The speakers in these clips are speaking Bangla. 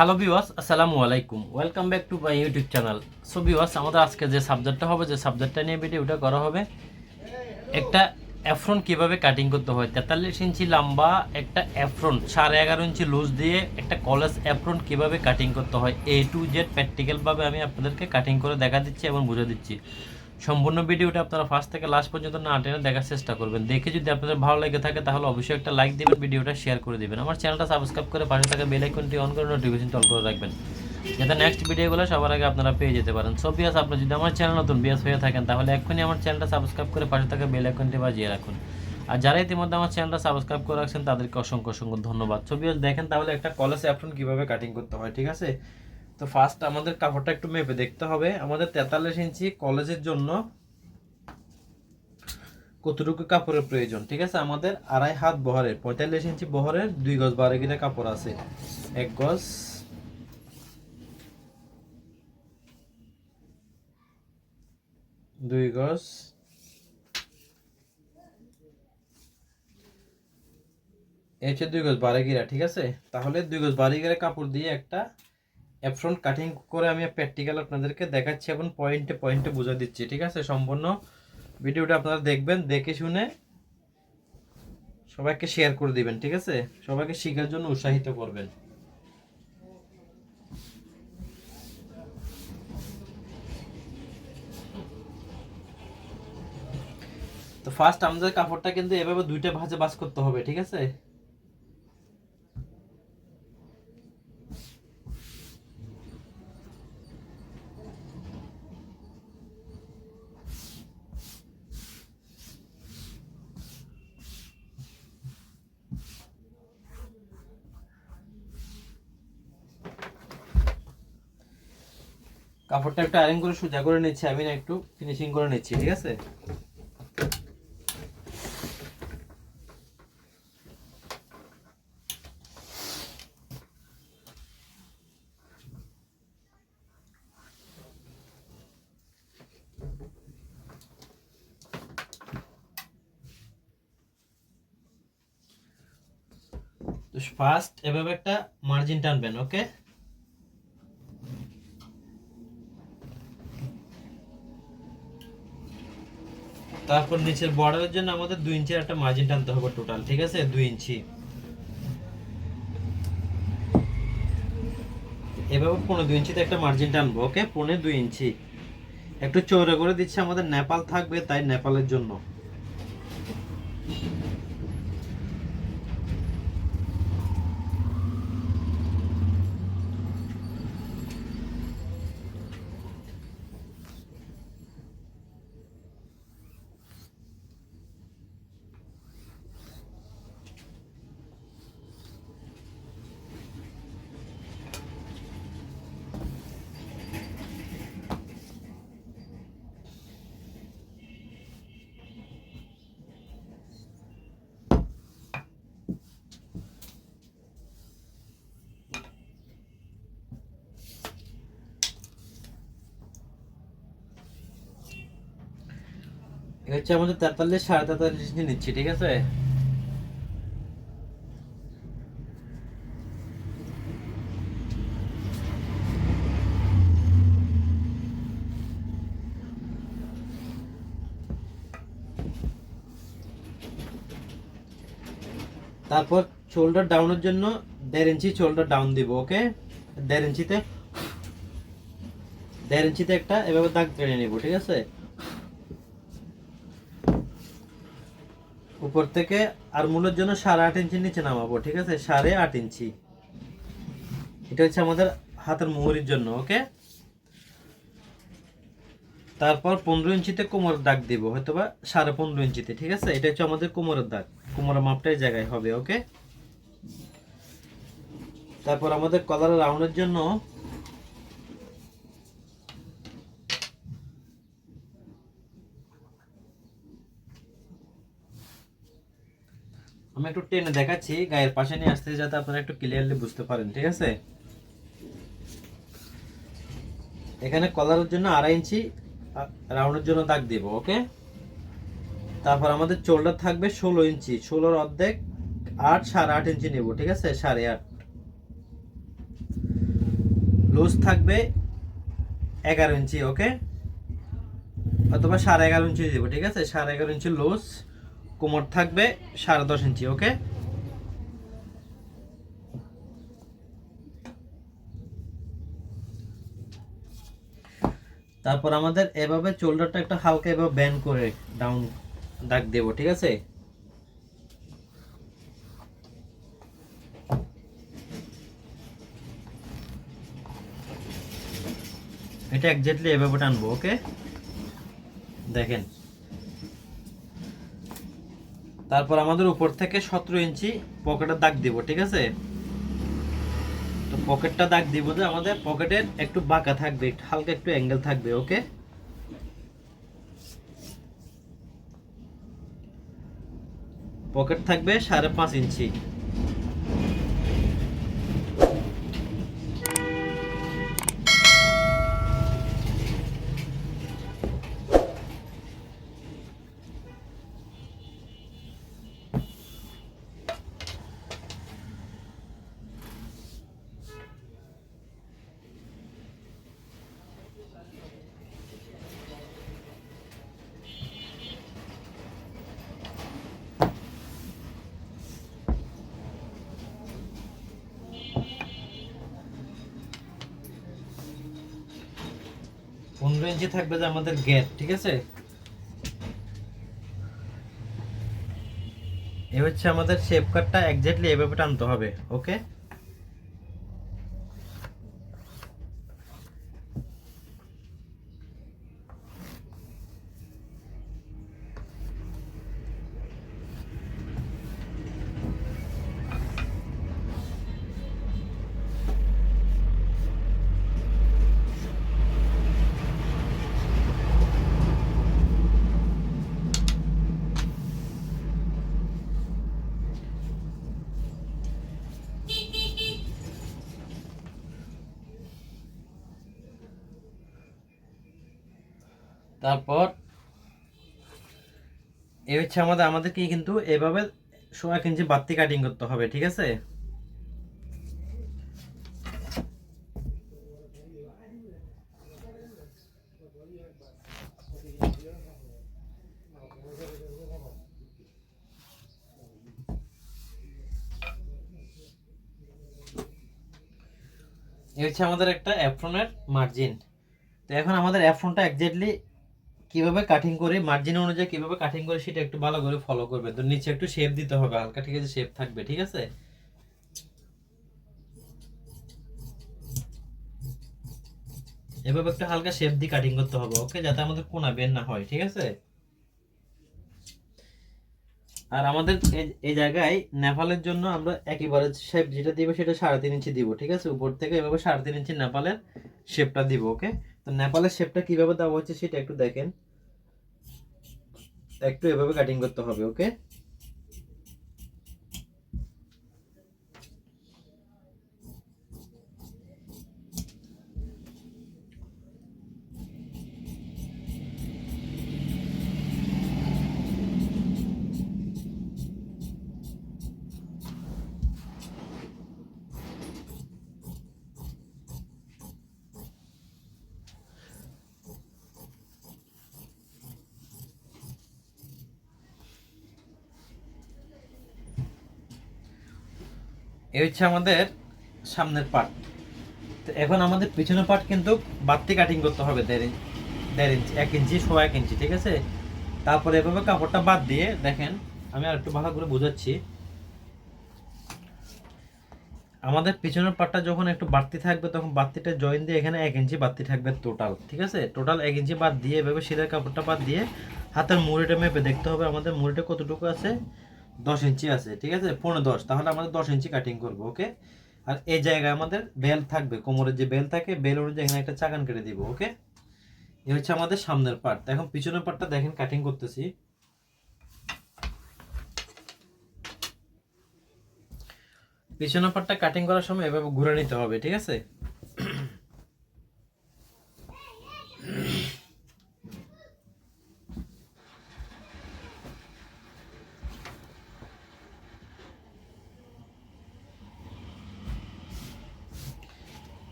হ্যালো বিওয়াস আসসালামু আলাইকুম welcome back to my YouTube channel so বিওয়াস আমাদের আজকে যে সাবজেক্টটা হবে, যে সাবজেক্টটা নিয়ে ভিডিওটা করা হবে, একটা অ্যাফ্রন কীভাবে কাটিং করতে হয়? তেতাল্লিশ ইঞ্চি লম্বা একটা অ্যাফ্রন সাড়ে এগারো ইঞ্চি লুজ দিয়ে একটা কলেজ অ্যাফ্রন কীভাবে কাটিং করতে হয়? এ টু জেড প্র্যাকটিক্যালভাবে আমি আপনাদেরকে কাটিং করে দেখা দিচ্ছি এবং বুঝে দিচ্ছি। সম্পূর্ণ ভিডিওটা আপনারা ফার্স্ট থেকে লাস্ট পর্যন্ত না টেনে দেখার চেষ্টা করবেন। দেখে যদি আপনাদের ভালো লেগে থাকে, তাহলে অবশ্যই একটা লাইক দিবেন, ভিডিওটা শেয়ার করে দিবেন। আমার চ্যানেলটা সাবস্ক্রাইব করে পাশে থাকা বেল আইকনটি অন করে নোটিফিকেশন অল করে রাখবেন। যাতে নেক্সট ভিডিওগুলো সবার আগে আপনারা পেয়ে যেতে পারেন। সো বিয়াস আপনি যদি আমার চ্যানেল নতুন বিয়াস হয়ে থাকেন, তাহলে এক্ষুনি আমার চ্যানেলটা সাবস্ক্রাইব করে পাশে থাকা বেল আইকনটি বাজিয়ে রাখুন। আর যারা ইতিমধ্যে আমার চ্যানেলটা সাবস্ক্রাইব করে রাখছেন, তাদেরকে অসংখ্য অসংখ্য ধন্যবাদ। ছবি দেখেন তাহলে একটা কলেজ অ্যাপ্রন কীভাবে কাটিং করতে হয়, ঠিক আছে? তো ফার্স্ট আমাদের কাপড়টা একটু মেপে দেখতে হবে। আমাদের তেতাল্লিশ ইঞ্চি কলেজের জন্য কতটুকু কাপড়ের প্রয়োজন? ঠিক আছে? আমাদের আড়াই হাত বহরের, পঁয়তাল্লিশ ইঞ্চি বহরের দুই গজ বারো গিরা কাপড় আছে। এক গজ। দুই গজ। এই হচ্ছে দুই গজ বারো গিরা, ঠিক আছে? তাহলে দুই গজ বারো গিরা কাপড় দিয়ে একটা অ্যাপফ্রন্ট কাটিং করে আমি প্র্যাকটিক্যাল আপনাদেরকে দেখাচ্ছি এবং পয়েন্টে পয়েন্টে বুঝা দিচ্ছি, ঠিক আছে? সম্পূর্ণ ভিডিওটা আপনারা দেখবেন, দেখে শুনে সবাইকে শেয়ার করে দিবেন, ঠিক আছে? সবাইকে শেখার জন্য উৎসাহিত করবেন। তো ফার্স্ট আমাদের কাপড়টা কিন্তু এভাবে দুইটা ভাঁজে বাস করতে হবে, ঠিক আছে? কাপড়টা একটু আয়রন করে সোজা করে নিচ্ছি, আমি না একটু ফিনিশিং করে নিচ্ছি, ঠিক আছে? ফার্স্ট এভাবে একটা মার্জিন টানবেন ওকে তারপর নিচের বর্ডারের জন্য আমাদের দুই ইঞ্চির একটা মার্জিন টানতে হবে টোটাল ঠিক আছে? দুই ইঞ্চি। এভাবে পনেরো দুই ইঞ্চিতে একটা মার্জিন টানবো ওকে পনেরো দুই ইঞ্চি। একটু চৌড়া করে দিচ্ছে, আমাদের নেপাল থাকবে তাই নেপালের জন্য। এটা হচ্ছে আমাদের তেতাল্লিশ, সাড়ে তেতাল্লিশ ইঞ্চি নিচ্ছি, ঠিক আছে? তারপর শোল্ডার ডাউনের জন্য দেড় ইঞ্চি শোল্ডার ডাউন দিব ওকে দেড় ইঞ্চিতে দেড় ইঞ্চিতে একটা, এভাবে দাগ টেনে নিব, ঠিক আছে? উপর থেকে আর মূলের জন্য সাড়ে আট ইঞ্চি নিচে নামাবো, ঠিক আছে? সাড়ে আট ইঞ্চি। এটা হচ্ছে আমাদের হাতের মুহুরির জন্য, ওকে? তারপর পনেরো ইঞ্চিতে কোমরের দাগ দিব হয়তো বা সাড়ে পনেরো ইঞ্চিতে, ঠিক আছে? এটা হচ্ছে আমাদের কোমরের দাগ। কোমরের মাপটাই জায়গায় হবে, ওকে? তারপর আমাদের কলার রাউন্ডের জন্য একটু টেনে দেখাচ্ছি, গায়ের পাশে নিয়ে আসতে যাতে আপনারা একটু ক্লিয়ারলি বুঝতে পারেন, ঠিক আছে? এখানে কলারের জন্য আড়াই ইঞ্চি রাউন্ডের জন্য দাগ দিব, ওকে? তারপর আমাদের চোল্ডার থাকবে ষোলো ইঞ্চি, ষোলোর অর্ধেক আট, সাড়ে আট ইঞ্চি নেব, ঠিক আছে? সাড়ে আট। লুজ থাকবে এগারো ইঞ্চি, ওকে? অথবা সাড়ে এগারো ইঞ্চি দিব, ঠিক আছে? সাড়ে এগারো ইঞ্চি লুজ। কোমর থাকবে সাড়ে দশ ইঞ্চি, ওকে? তারপর আমাদের এভাবে চোল্ডারটা একটা হালকা এভাবে ব্যান্ড করে ডাউন দাগ দেব, ঠিক আছে? এটা একজাক্টলি এভাবে টানবো, ওকে? দেখেন। তারপর আমাদের উপর থেকে সতেরো ইঞ্চি পকেটের দাগ দিব, ঠিক আছে? তো পকেটটা দাগ দিব যে আমাদের পকেটের একটু বাঁকা থাকবে হালকা একটু অ্যাঙ্গেল থাকবে ওকে পকেট থাকবে সাড়ে পাঁচ ইঞ্চি। পনেরো ইঞ্চি থাকবে যে আমাদের গ্যাপ ঠিক আছে? এ হচ্ছে আমাদের শেপ কাটটা এক্স্যাক্টলি এভাবে টানতে হবে ওকে তারপর এ হচ্ছে আমাদের, আমাদেরকে কিন্তু এভাবে এক ইঞ্চি বাড়তি কাটিং করতে হবে, ঠিক আছে? এই হচ্ছে আমাদের একটা অ্যাফ্রনের মার্জিন তো এখন আমাদের অ্যাফ্রনটা এক্স্যাক্টলি কীভাবে কাটিং করে মার্জিন অনুযায়ী কীভাবে কাটিং করে সেটা একটু ভালো করে ফলো করবে। তো নিচে একটু শেপ দিতে হবে, হালকা, ঠিক আছে? শেপ থাকবে, ঠিক আছে? এভাবে একটু হালকা শেপ দিয়ে কাটিং করতে হবে ওকে যাতে আমাদের কোনা বের না হয়, ঠিক আছে? আর আমাদের এই- জায়গায় নেপালের জন্য আমরা একেবারে শেপ যেটা দিব সেটা সাড়ে তিন ইঞ্চি দিব, ঠিক আছে? উপর থেকে এভাবে সাড়ে তিন ইঞ্চি নেপালের শেপটা দিব ওকে নেপালের শেপটা কীভাবে দেওয়া হচ্ছে সেটা একটু দেখেন। একটু এভাবে কাটিং করতে হবে ওকে এই হচ্ছে আমাদের সামনের পার্ট তো এখন আমাদের পিছনের পার্ট কিন্তু বাড়তি কাটিং করতে হবে দেড় ইঞ্চি, এক ইঞ্চি সোয়া এক ইঞ্চি, ঠিক আছে? তারপরে এভাবে কাপড়টা বাদ দিয়ে দেখেন, আমি আর একটু ভালো করে বোঝাচ্ছি। আমাদের পিছনের পার্টটা যখন একটু বাড়তি থাকবে, তখন বাড়তিটা জয়েন দিয়ে এখানে এক ইঞ্চি বাড়তি থাকবে টোটাল ঠিক আছে? টোটাল এক ইঞ্চি বাদ দিয়ে এভাবে সিলের কাপড়টা বাদ দিয়ে হাতের মুড়িটা মেপে দেখতে হবে আমাদের মুড়িটা কতটুকু আছে? দশ ইঞ্চি আছে, ঠিক আছে? পনেরো দশ, তাহলে আমাদের দশ ইঞ্চি কাটিং করব ওকে আর এই জায়গায় আমাদের বেল থাকবে, কোমরের যে বেল থাকে বেল অনুযায়ী এখানে একটা চাকান কেটে দিব ওকে এই হচ্ছে আমাদের সামনের পার্ট এখন পিছনের পার্টটা দেখেন কাটিং করতেছি। পিছনের পার্টটা কাটিং করার সময় এভাবে ঘুরে নিতে হবে, ঠিক আছে?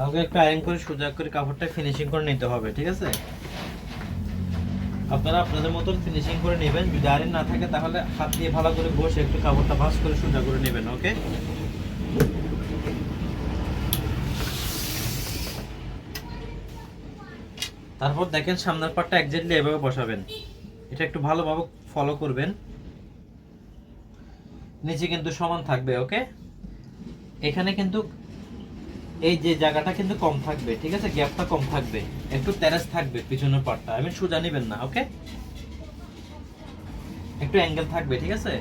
আমাকে একটু আয়রন করে সোজা করে কাপড়টা ফিনিশিং করে নিতে হবে, ঠিক আছে? আপনারা আপনাদের মতন ফিনিশিং করে নেবেন। যদি আয়রন না থাকে, তাহলে হাত দিয়ে ভালো করে বসে একটু কাপড়টা ভাঁজ করে সোজা করে নেবেন, ওকে? তারপর দেখেন সামনের পাটটা একজাক্টলি এভাবে বসাবেন। এটা একটু ভালোভাবে ফলো করবেন। নিচে কিন্তু সমান থাকবে, ওকে? এখানে কিন্তু এই যে জায়গাটা কিন্তু কম থাকবে, ঠিক আছে? গ্যাপটা কম থাকবে। একটু তেরাস থাকবে পিছনের পাটটা আমি সোজা নিবেন না ওকে একটু অ্যাঙ্গেল থাকবে, ঠিক আছে?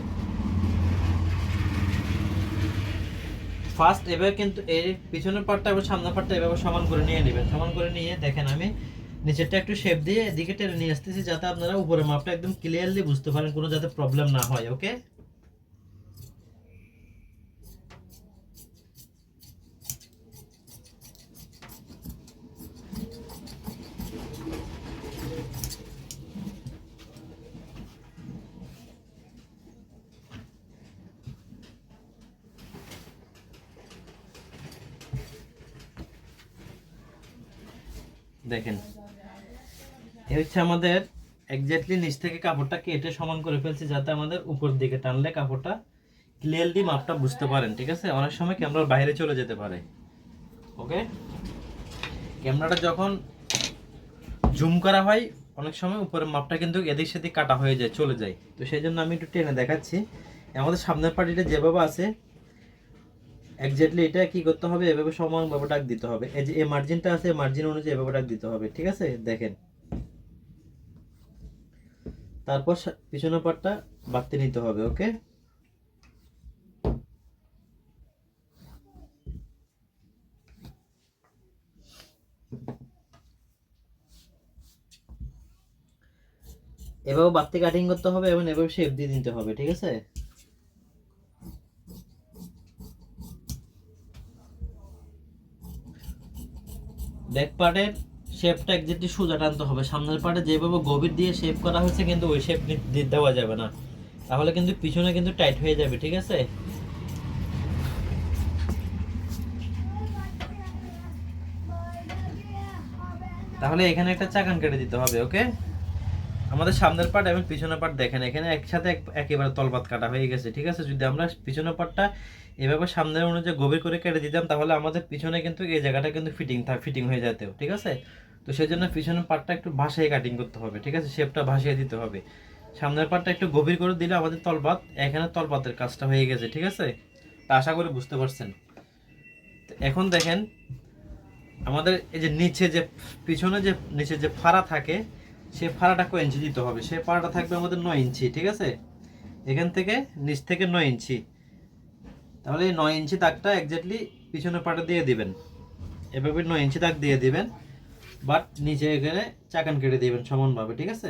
ফার্স্ট এবার কিন্তু এই পিছনের পাটটা এবং সামনের পাটটা এভাবে সমান করে নিয়ে নেবেন। সমান করে নিয়ে দেখেন আমি নিচেরটা একটু শেপ দিয়ে এদিকে টেনে নিয়ে আসতেছি যাতে আপনারা উপরের মাপটা একদম ক্লিয়ারলি বুঝতে পারেন, কোনো যাতে প্রবলেম না হয় ওকে দেখেন। এই হচ্ছে আমাদের এক্স্যাক্টলি নিচ থেকে কাপড়টা কেটে সমান করে ফেলছি যাতে আমাদের উপর দিকে টানলে কাপড়টা ক্লিয়ারলি মাপটা বুঝতে পারেন, ঠিক আছে? অনেক সময় ক্যামেরার বাইরে চলে যেতে পারে। ওকে ক্যামেরাটা যখন জুম করা হয়, অনেক সময় উপরের মাপটা কিন্তু এদিক সেদিক কাটা হয়ে যায়, চলে যায়। তো সেই জন্য আমি একটু টেনে দেখাচ্ছি। আমাদের সামনের পাটিটা যেভাবে আছে এক্স্যাক্টলি এটা কি করতে হবে? এভাবে সমানভাবে ডাক দিতে হবে। এই যে, এই মার্জিনটা আছে মার্জিন অনুযায়ী এভাবে ডাক দিতে হবে, ঠিক আছে? দেখেন। তারপর পিছনের পাটটা বাড়তে নিতে হবে, ওকে? এভাবে বাড়তি কাটিং করতে হবে এবং এভাবে শেপ দিয়ে দিতে হবে, ঠিক আছে? ব্যাক পার্টের শেপটা একজাক্টলি সোজা টানতে হবে। সামনের পার্টে যেভাবে গভীর দিয়ে শেপ করা হয়েছে কিন্তু ওই শেপ দেওয়া যাবে না। তাহলে কিন্তু পিছনে কিন্তু টাইট হয়ে যাবে, ঠিক আছে? তাহলে এখানে একটা চাকান কেটে দিতে হবে, ওকে? আমাদের সামনের পার্ট এবং পিছনের পার্ট দেখেন, এখানে একসাথে একেবারে তলপাত কাটা হয়ে গেছে, ঠিক আছে? যদি আমরা পিছনের পার্টটা এভাবে সামনের অনুযায়ী গভীর করে কেটে দিতাম, তাহলে আমাদের পিছনে কিন্তু এই জায়গাটা কিন্তু ফিটিং থাক ফিটিং হয়ে যেত ঠিক আছে? তো সেই জন্য পিছনের পার্টটা একটু ভাসিয়ে কাটিং করতে হবে, ঠিক আছে? শেপটা ভাসিয়ে দিতে হবে। সামনের পার্টটা একটু গভীর করে দিলে আমাদের তলপাত এখানে তলপাতের কাজটা হয়ে গেছে, ঠিক আছে? তা আশা করি বুঝতে পারছেন। এখন দেখেন, আমাদের এই যে নিচে যে, পিছনে যে, নিচে যে ফাড়া থাকে, সে ফাড়াটা কয় ইঞ্চি দিতে হবে? সে ফাড়াটা থাকবে আমাদের নয় ইঞ্চি ঠিক আছে? এখান থেকে নিচ থেকে নয় ইঞ্চি তাহলে এই নয় ইঞ্চি দাগটা একজাক্টলি পিছনের পাটা দিয়ে দিবেন। এভাবে নয় ইঞ্চি দাগ দিয়ে দিবেন বাট নিচে এখানে চাকান কেটে দিবেন সমানভাবে, ঠিক আছে?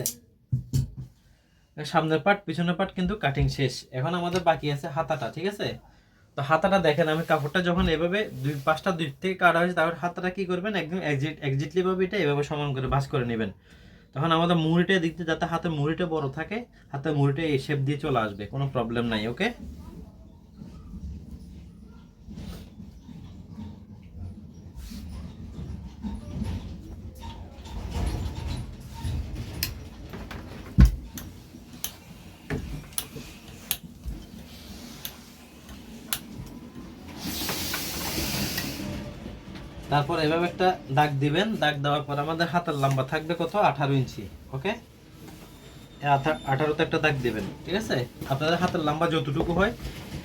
সামনের পাট, পিছনের পাট কিন্তু কাটিং শেষ। এখন আমাদের বাকি আছে হাতাটা, ঠিক আছে? তো হাতাটা দেখেন, আমি কাপড়টা যখন এভাবে দুই, পাঁচটা দুই থেকে কাটা হয়েছে, তারপর হাতাটা কি করবেন? একদম একজিটলি ভাবে এটা এভাবে সমান করে ভাস করে নেবেন। তখন আমাদের মুড়িটা দিকতে যাতে হাতে মুড়িটা বড় থাকে হাতে মুড়িটা এই শেপ দিয়ে চলে আসবে, কোনো প্রবলেম নাই ওকে তারপর এভাবে একটা দাগ দিবেন, দাগ দেওয়ার পর আমাদের হাতের লম্বা থাকবে কত? আঠারো ইঞ্চি, ওকে? আঠারোতে একটা দাগ দিবেন, ঠিক আছে? আপনাদের হাতের লম্বা যতটুকু হয়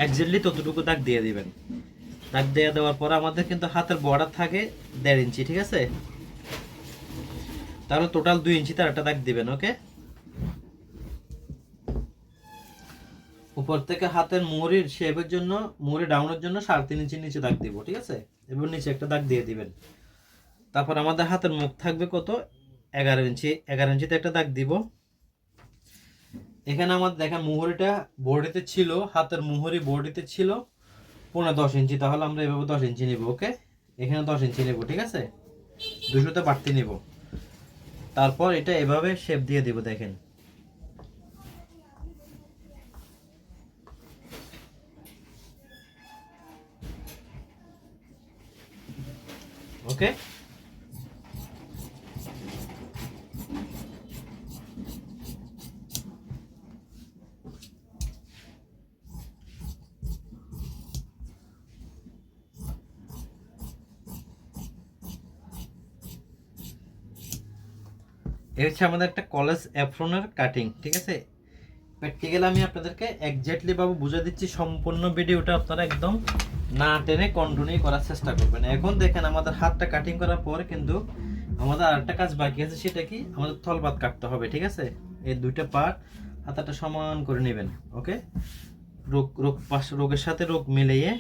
একজাক্টলি ততটুকু দাগ দিয়ে দিবেন। দাগ দিয়ে দেওয়ার পর আমাদের কিন্তু হাতের বর্ডার থাকে দেড় ইঞ্চি, ঠিক আছে? তাহলে টোটাল দুই ইঞ্চিতে আর একটা দাগ দিবেন, ওকে? উপর থেকে হাতের মুহুরির শেপের জন্য মুহুরি ডাউনের জন্য সাড়ে তিন ইঞ্চি নিচে দাগ দিব, ঠিক আছে? এবং নিচে একটা দাগ দিয়ে দিবেন। তারপর আমাদের হাতের মুখ থাকবে কত? এগারো ইঞ্চি। এগারো ইঞ্চিতে একটা দাগ দিব। এখানে আমাদের দেখেন মুহুরিটা বডিতে ছিল, হাতের মুহুরি বডিতে ছিল। পনেরো দশ ইঞ্চি, তাহলে আমরা এভাবে দশ ইঞ্চি নিব, ওকে? এখানে দশ ইঞ্চি নেব, ঠিক আছে? দুশোতে বাড়তি নিব। তারপর এটা এভাবে শেপ দিয়ে দিব, দেখেন। ওকে? এই হচ্ছে আমাদের একটা কলেজ অ্যাফ্রনের কাটিং ঠিক আছে? প্র্যাকটিক্যাল আমি আপনাদেরকে একজ্যাক্টলি ভাবে বুঝে দিচ্ছি, সম্পূর্ণ ভিডিওটা আপনারা একদম না টেনে কন্টিনিউ করার চেষ্টা করবেন। এখন দেখেন আমাদের হাতটা কাটিং করার পর কিন্তু আমাদের আরেকটা কাজ বাকি আছে, সেটা কি? আমাদের থলবাদ কাটতে হবে, ঠিক আছে? এই দুইটা পার্ট হাতাটা সমান করে নেবেন ওকে রোগ রোগ পাশ, রোগের সাথে রোগ মিলিয়ে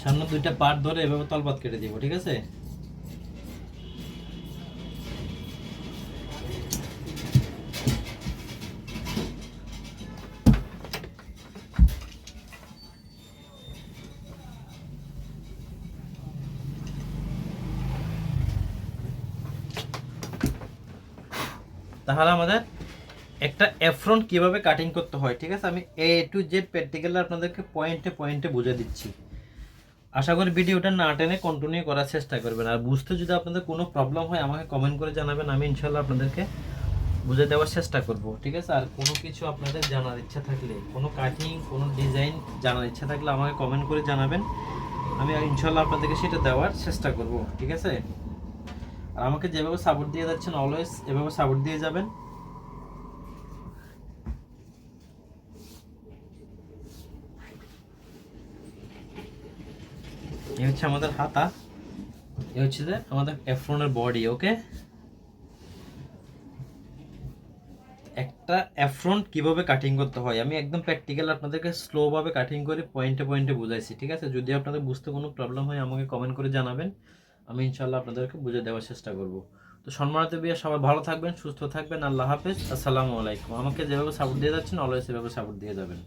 সামনে দুইটা পার্ট ধরে এভাবে তলপাত কেটে দিব, ঠিক আছে? তাহলে আমাদের একটা অ্যাফ্রন কীভাবে কাটিং করতে হয়, ঠিক আছে? আমি এ টু জেড প্র্যাকটিক্যাল আপনাদেরকে পয়েন্টে পয়েন্টে বুঝে দিচ্ছি। আশা করি ভিডিওটা না টেনে কন্টিনিউ করার চেষ্টা করবেন। আর বুঝতে যদি আপনাদের কোনো প্রবলেম হয়, আমাকে কমেন্ট করে জানাবেন, আমি ইনশাল্লাহ আপনাদেরকে বুঝে দেওয়ার চেষ্টা করব, ঠিক আছে? আর কোনো কিছু আপনাদের জানার ইচ্ছা থাকলে, কোনো কাটিং কোনো ডিজাইন জানার ইচ্ছা থাকলে আমাকে কমেন্ট করে জানাবেন। আমি ইনশাল্লাহ আপনাদেরকে সেটা দেওয়ার চেষ্টা করব, ঠিক আছে? আর আমাকে যেভাবে সাপোর্ট দিয়ে যাচ্ছেন অলওয়েজ এভাবে সাপোর্ট দিয়ে যাবেন। এই হচ্ছে আমাদের হাতা এই হচ্ছে যে আমাদের অ্যাফ্রনের বডি ওকে একটা অ্যাফ্রন কীভাবে কাটিং করতে হয়? আমি একদম প্র্যাকটিক্যাল আপনাদেরকে স্লো ভাবে কাটিং করে পয়েন্টে পয়েন্টে বুঝাইছি, ঠিক আছে? যদি আপনাদের বুঝতে কোনো প্রবলেম হয়, আমাকে কমেন্ট করে জানাবেন। আমি ইনশাল্লাহ আপনাদেরকে বুঝে দেওয়ার চেষ্টা করব। তো সম্মানিত বিয়ে, সবাই ভালো থাকবেন, সুস্থ থাকবেন, আল্লাহ হাফেজ। আসসালামু আলাইকুম। আমাকে যেভাবে সাপোর্ট দিয়ে যাচ্ছেন অলওয়েজ সেভাবে সাপোর্ট দিয়ে যাবেন।